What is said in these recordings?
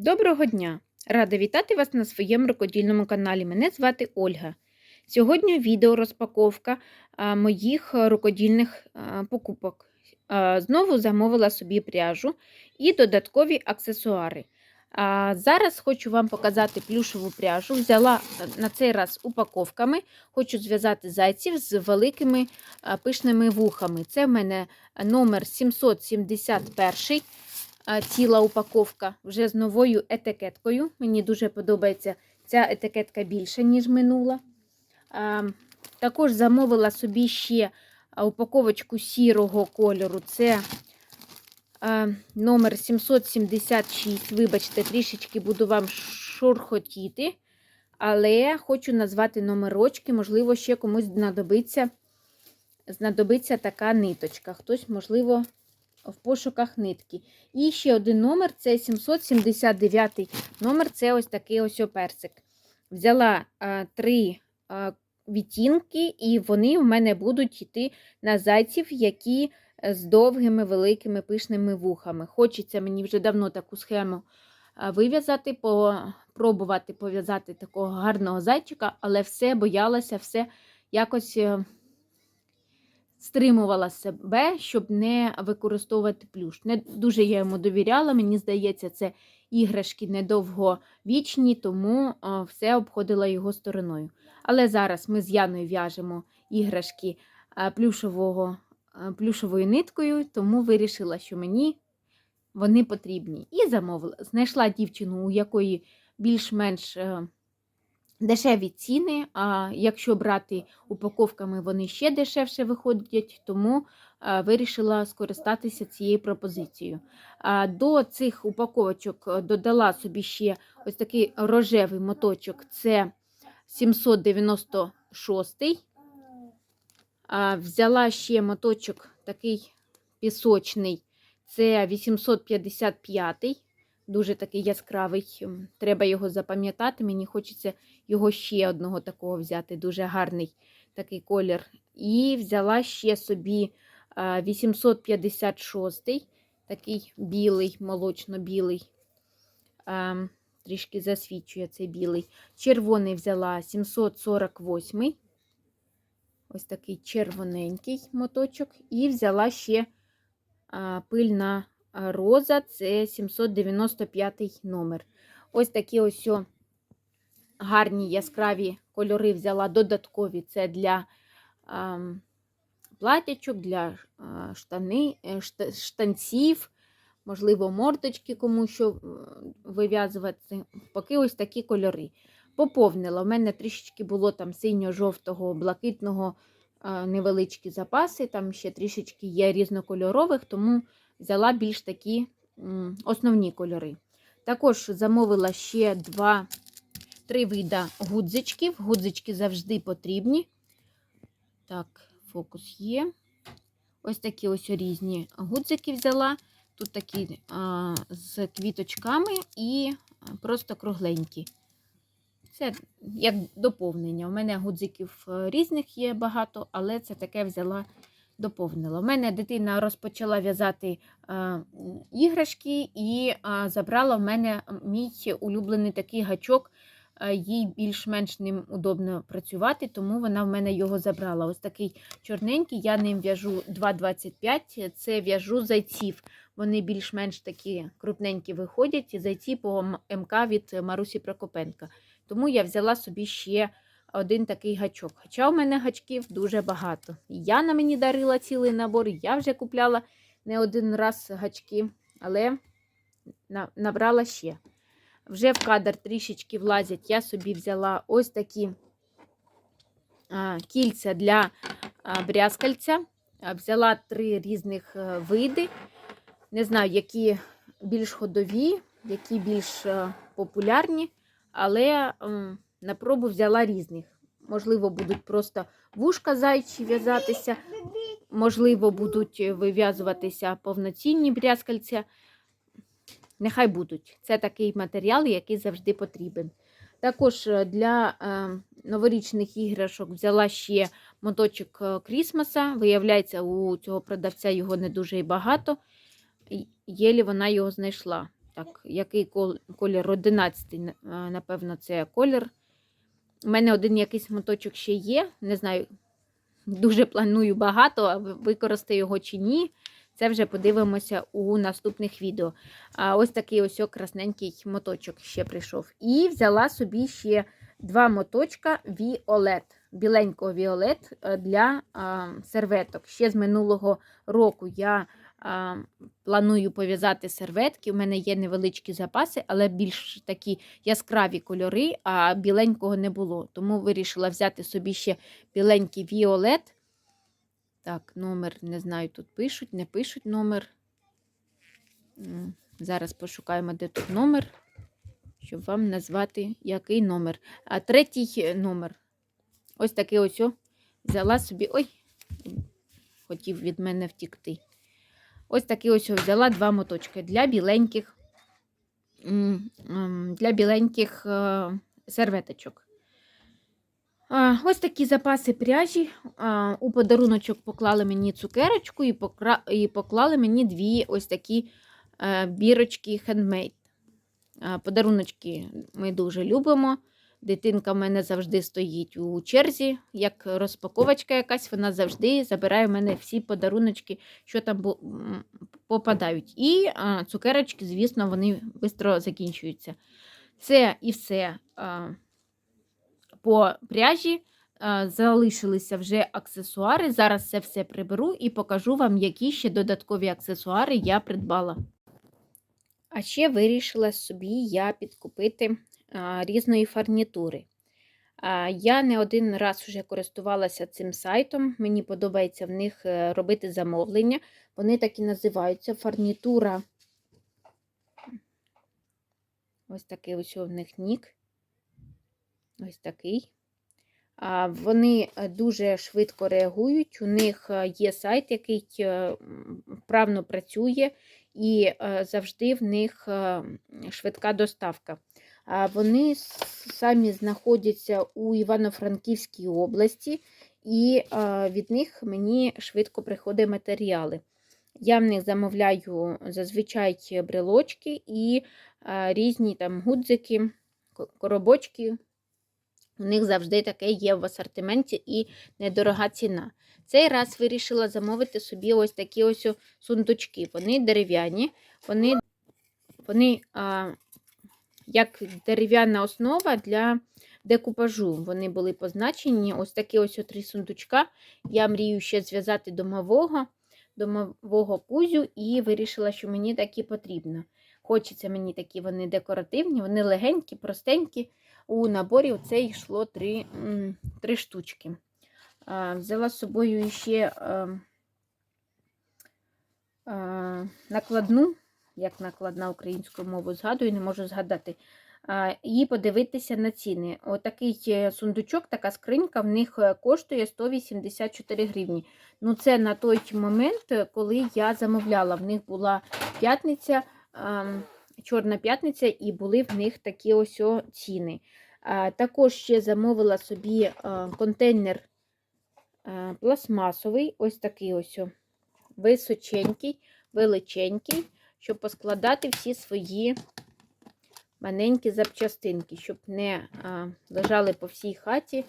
Доброго дня! Рада вітати вас на своєму рукодільному каналі. Мене звати Ольга. Сьогодні відео розпаковка моїх рукодільних покупок. Знову замовила собі пряжу і додаткові аксесуари. Зараз хочу вам показати плюшеву пряжу. Взяла на цей раз упаковками. Хочу зв'язати зайців з великими пишними вухами. Це в мене номер 771 а, ціла упаковка вже з новою етикеткою. Мені дуже подобається ця етикетка більше, ніж минула. Також замовила собі ще упаковочку сірого кольору. Це номер 776. Вибачте, трішечки буду вам шурхотіти. Але хочу назвати номерочки, можливо, ще комусь знадобиться, знадобиться така ниточка. Хтось, можливо, в пошуках нитки. І ще один номер це 779 номер це ось такий ось персик. Взяла а, три а, відтінки, і вони в мене будуть йти на зайців, які з довгими, великими пишними вухами. Хочеться мені вже давно таку схему вив'язати, попробувати пов'язати такого гарного зайчика, але все боялася, все якось. Е, стримувала себе, щоб не використовувати плюш. Не дуже я йому довіряла, мені здається, це іграшки недовговічні, тому все обходила його стороною. Але зараз ми з Яною в'яжемо іграшки плюшового, плюшовою ниткою, тому вирішила, що мені вони потрібні. І замовила. Знайшла дівчину, у якої більш-менш. Е, Дешеві ціни, а якщо брати упаковками, вони ще дешевше виходять, тому вирішила скористатися цією пропозицією. До цих упаковочок е, додала собі ще ось такий рожевий моточок це 796. А, Взяла ще моточок такий пісочний, це 855. Дуже такий яскравий. Треба його запам'ятати. Мені хочеться його ще одного такого взяти. Дуже гарний такий колір. І взяла ще собі а, 856 такий білий, молочно-білий. Трішки засвічує цей білий. Червоний взяла 748. Ось такий червоненький моточок. І взяла ще а, пильна а роза це 795 номер. Ось такі ось гарні яскраві кольори взяла додаткові. Це для платячок, для штани, е, штанців, можливо, мордочки, кому що вив'язувати. Поки ось такі кольори. Поповнила. У мене трішечки було там синьо-жовтого, блакитного невеличкі запаси. Там ще трішечки є різнокольорових, тому взяла більш такі основні кольори. Також замовила ще два, три вида гудзичків. Гудзички завжди потрібні. Так, фокус є. Ось такі ось різні гудзики взяла. Тут такі а, з квіточками і просто кругленькі. Це як доповнення. У мене гудзиків е, різних є багато, але це таке взяла доповнила. У мене дитина розпочала в'язати е, іграшки і е, забрала в мене мій улюблений такий гачок. Е, їй більш-менш ним удобно працювати, тому вона в мене його забрала. Ось такий чорненький, я ним в'яжу 2,25. Це в'яжу зайців. Вони більш-менш такі крупненькі виходять. Зайці по МК від Марусі Прокопенка. Тому я взяла собі ще один такий гачок. Хоча у мене гачків дуже багато. Яна мені дарила цілий набор, я вже купляла не один раз гачки, але набрала ще. Вже в кадр трішечки влазять. Я собі взяла ось такі а, кільця для а, брязкальця. Взяла три різних е, види. Не знаю, які більш ходові, які більш е, популярні, але на пробу взяла різних. Можливо, будуть просто вушка зайчі в'язатися, можливо, будуть вив'язуватися повноцінні брязкальця. Нехай будуть. Це такий матеріал, який завжди потрібен. Також е, для е, новорічних іграшок взяла ще моточок е, Крісмаса. Виявляється, у цього продавця його не дуже і багато. Єлі вона його знайшла. так, який кол- колір 11, напевно, це колір. У мене один якийсь моточок ще є. Не знаю, дуже планую багато, а ви- використаю його чи ні. Це вже подивимося у наступних відео. А ось такий ось красненький моточок ще прийшов. І взяла собі ще два моточка Violet, біленького Violet е, для серветок. Ще з минулого року я планую пов'язати серветки. У мене є невеличкі запаси, але більш такі яскраві кольори, а біленького не було. Тому вирішила взяти собі ще біленький Violet. Так, номер, не знаю, тут пишуть, не пишуть номер. Зараз пошукаємо, де тут номер, щоб вам назвати який номер. А третій е, номер. Ось такий ось взяла собі. Ой, хотів від мене втікти. Ось такий ось взяла два моточки для біленьких, для біленьких е, серветочок. Ось такі запаси пряжі. У подаруночок поклали мені цукерочку і, поклали мені дві ось такі е, бірочки хендмейд. Подаруночки ми дуже любимо. Дитинка в мене завжди стоїть у черзі, як розпаковочка якась, вона завжди забирає в мене всі подаруночки, що там попадають. І цукерочки, звісно, вони швидко закінчуються. Це і все. По пряжі. Залишилися вже аксесуари. Зараз це все приберу і покажу вам, які ще додаткові аксесуари я придбала. А ще вирішила собі я підкупити різної фарнітури. Я не один раз вже користувалася цим сайтом. Мені подобається в них е, робити замовлення. Вони так і називаються фарнітура. Ось такий ось у них нік. Ось такий. Вони е, дуже швидко реагують. У них е, є сайт, який вправно працює, і завжди в них швидка доставка. Вони самі знаходяться у Івано-Франківській області, і від них мені швидко приходять матеріали. Я в них замовляю зазвичай брелочки і різні там гудзики, коробочки. У них завжди таке є в асортименті і недорога ціна. Цей раз вирішила замовити собі ось такі ось сундучки. Вони дерев'яні, вони, вони а, як дерев'яна основа для декупажу. Вони були позначені. Ось такі ось три сундучка. Я мрію ще зв'язати домового, домового кузю і вирішила, що мені такі потрібно. Хочеться мені такі вони декоративні, вони легенькі, простенькі. У наборі оце йшло три, три штучки. Взяла з собою ще а, накладну, як накладна українською мовою згадую, не можу згадати. І подивитися на ціни. Отакий е, сундучок, така скринька в них е, коштує 184 гривні. Ну, це на той момент, е, коли я замовляла. В них була п'ятниця, Чорна п'ятниця, і були в них такі ось ціни. Також ще замовила собі контейнер пластмасовий, ось такий ось височенький, величенький, щоб поскладати всі свої маленькі запчастинки, щоб не а, лежали по всій хаті,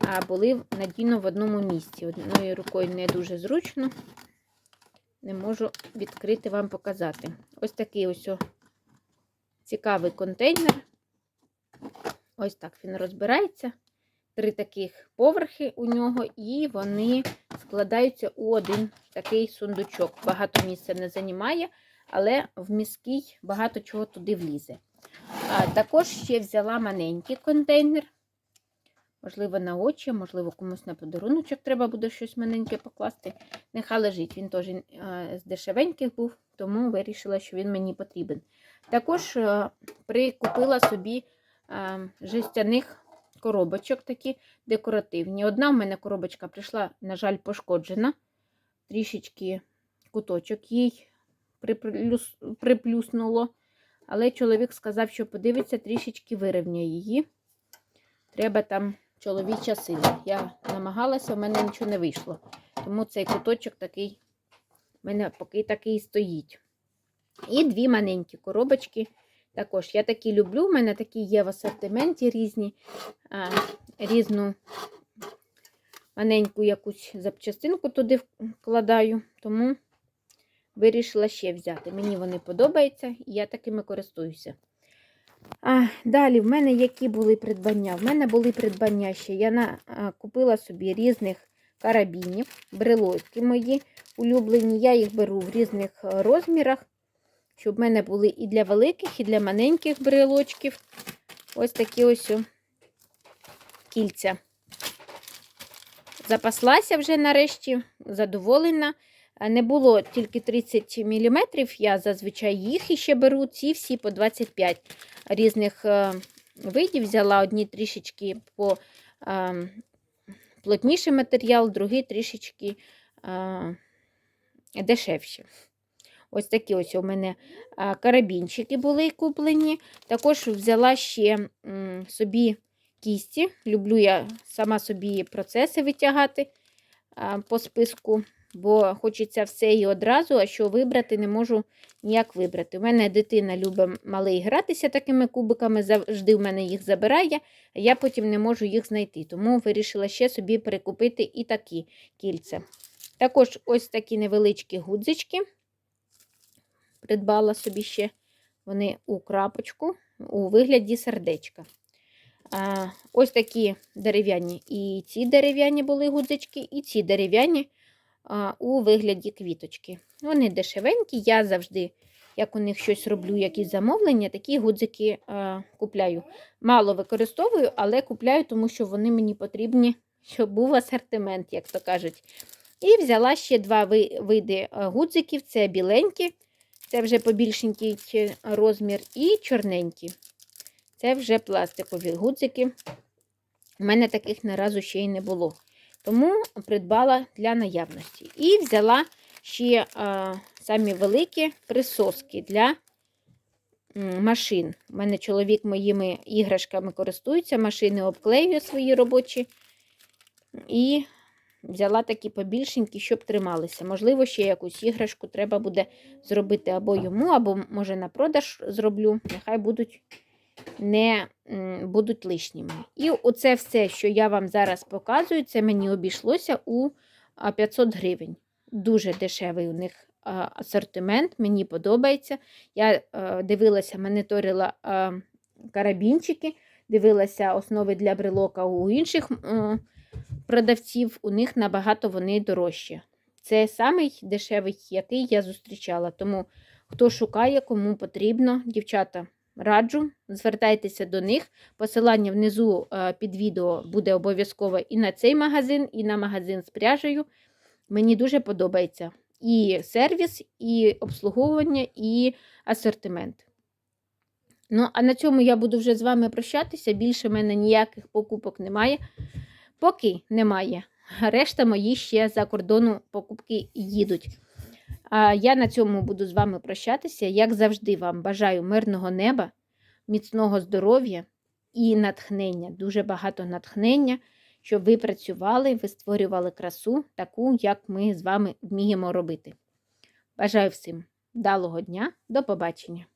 а були надійно в одному місці. Одною рукою не дуже зручно. Не можу відкрити вам показати. Ось такий ось цікавий контейнер. Ось так він розбирається. Три таких поверхи у нього, і вони складаються у один такий сундучок. Багато місця не займає, але в міський багато чого туди влізе. А, також ще взяла маленький контейнер. Можливо, на очі, можливо, комусь на подаруночок треба буде щось маленьке покласти. Нехай лежить. Він теж з дешевеньких був, тому вирішила, що він мені потрібен. Також е, прикупила собі е, жестяних коробочок такі декоративні. Одна в мене коробочка прийшла, на жаль, пошкоджена. Трішечки куточок їй приплюснуло. Але чоловік сказав, що подивиться, трішечки вирівняє її. Треба там чоловіча сила. Я намагалася, в мене нічого не вийшло. Тому цей куточок такий, в мене поки такий стоїть. І дві маленькі коробочки. Також я такі люблю. У мене такі є в асортименті різні, а, різну маленьку якусь запчастинку туди вкладаю, тому вирішила ще взяти. Мені вони подобаються, і я такими користуюся. А, Далі, в мене які були придбання? В мене були придбання ще. Я на, а, купила собі різних карабінів, брелочки мої улюблені. Я їх беру в різних е, розмірах, щоб в мене були і для великих, і для маленьких брелочків. Ось такі ось кільця. Запаслася вже нарешті, задоволена. Не було тільки 30 мм, я зазвичай їх іще беру, ці всі по 25 різних е, видів. Взяла одні трішечки по е, плотніший матеріал, другий трішечки е, дешевші. Ось такі ось у мене карабінчики були куплені. Також взяла ще собі кісті. Люблю я сама собі процеси витягати по списку бо хочеться все і одразу, а що вибрати, не можу ніяк вибрати. У мене дитина любить малий гратися такими кубиками, завжди в мене їх забирає, а я потім не можу їх знайти. Тому вирішила ще собі перекупити і такі кільця. Також ось такі невеличкі гудзички. Придбала собі ще вони у крапочку у вигляді сердечка. А, Ось такі дерев'яні. І ці дерев'яні були гудзички, і ці дерев'яні у вигляді квіточки. Вони дешевенькі, я завжди, як у них щось роблю, якісь замовлення, такі гудзики а, купляю. Мало використовую, але купляю, тому що вони мені потрібні, щоб був асортимент, як то кажуть. І взяла ще два види гудзиків: це біленькі, це вже побільшенький розмір, і чорненькі. Це вже пластикові гудзики. У мене таких не разу ще й не було. Тому придбала для наявності. І взяла ще а, самі великі присоски для машин. У мене чоловік моїми іграшками користується, машини обклеює свої робочі. І взяла такі побільшенькі, щоб трималися. Можливо, ще якусь іграшку треба буде зробити або йому, або, може, на продаж зроблю. Нехай будуть не будуть лишніми. І оце все, що я вам зараз показую, це мені обійшлося у 500 гривень. Дуже дешевий у них асортимент, мені подобається. Я дивилася, моніторила карабінчики, дивилася основи для брелока у інших продавців, у них набагато вони дорожчі. Це самий дешевий, який я зустрічала. Тому хто шукає, кому потрібно, дівчата раджу, звертайтеся до них. Посилання внизу е, під відео буде обов'язково і на цей магазин, і на магазин з пряжею. Мені дуже подобається і сервіс, і обслуговування, і асортимент. Ну, а на цьому я буду вже з вами прощатися. Більше в мене ніяких покупок немає. Поки немає. Решта мої ще за кордону покупки їдуть. А я на цьому буду з вами прощатися. Як завжди, вам бажаю мирного неба, міцного здоров'я і натхнення, дуже багато натхнення, щоб ви працювали, ви створювали красу, таку, як ми з вами вміємо робити. Бажаю всім вдалого дня, до побачення!